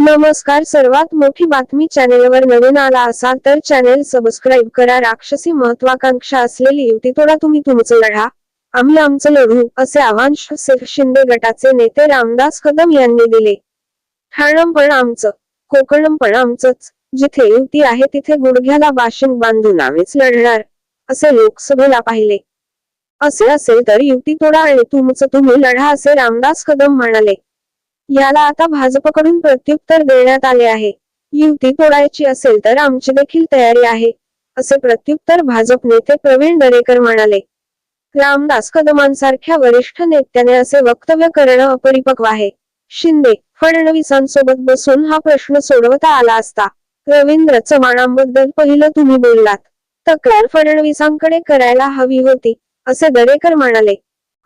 नमस्कार सर्वात मोठी बातमी चॅनेलवर नवीन आला असाल तर चॅनेल सबस्क्राईब करा. राक्षसी महत्वाकांक्षा असलेली युती तोडा. तुम्ही तुमचं लढा. आम्ही आमचं लढू असे आव्हान शिंदे गटाचे नेते रामदास कदम यांनी दिले. ठाणम पण आमचं कोकणम पण आमचंच. जिथे युती आहे तिथे गुडघ्याला बाशिंग बांधून आम्हीच लढणार असे लोकसभेला पाहिले. असे असेल तर युती तोडा आणि तुमचं तुम्ही लढा असे रामदास कदम म्हणाले. याला आता भाजपकडून प्रत्युत्तर देण्यात आले आहे. युती तोडायची असेल तर आमची देखील तयारी आहे असे प्रत्युत्तर भाजप नेते प्रवीण दरेकर म्हणाले. रामदास कदमांसारख्या वरिष्ठ नेत्याने असे वक्तव्य करणं अपरिपक्व आहे. शिंदे फडणवीसांसोबत बसून हा प्रश्न सोडवता आला असता रवींद्र चव्हाणांबद्दल पहिलं तुम्ही बोललात. तक्रार फडणवीसांकडे करायला हवी होती असे दरेकर म्हणाले.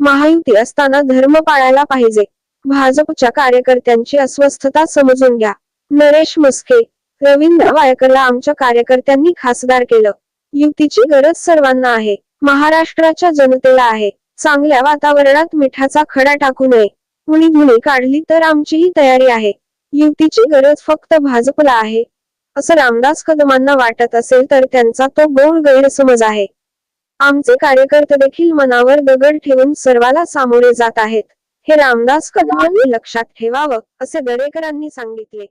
महायुती असताना धर्म पाळायला पाहिजे भाजपच्या कार्यकर्त्यांची अस्वस्थता समजून घ्या. नरेश मस्के रवींद्र वायकरला आमच्या कार्यकर्त्यांनी खासदार केलं. युतीची गरज सर्वांना आहे. महाराष्ट्राच्या जनतेला आहे. चांगल्या वातावरणात मिठाचा खडा टाकू नये. कुणी धुणी काढली तर आमचीही तयारी आहे. युतीची गरज फक्त भाजपला आहे. असं रामदास कदमांना वाटत असेल तर त्यांचा तो गोड गैरसमज आहे. आमचे कार्यकर्ते देखील मनावर दगड ठेवून सर्वाला सामोरे जात आहेत. हे रामदास कदमांनी लक्षात ठेवावं असे दरेकरांनी सांगितले.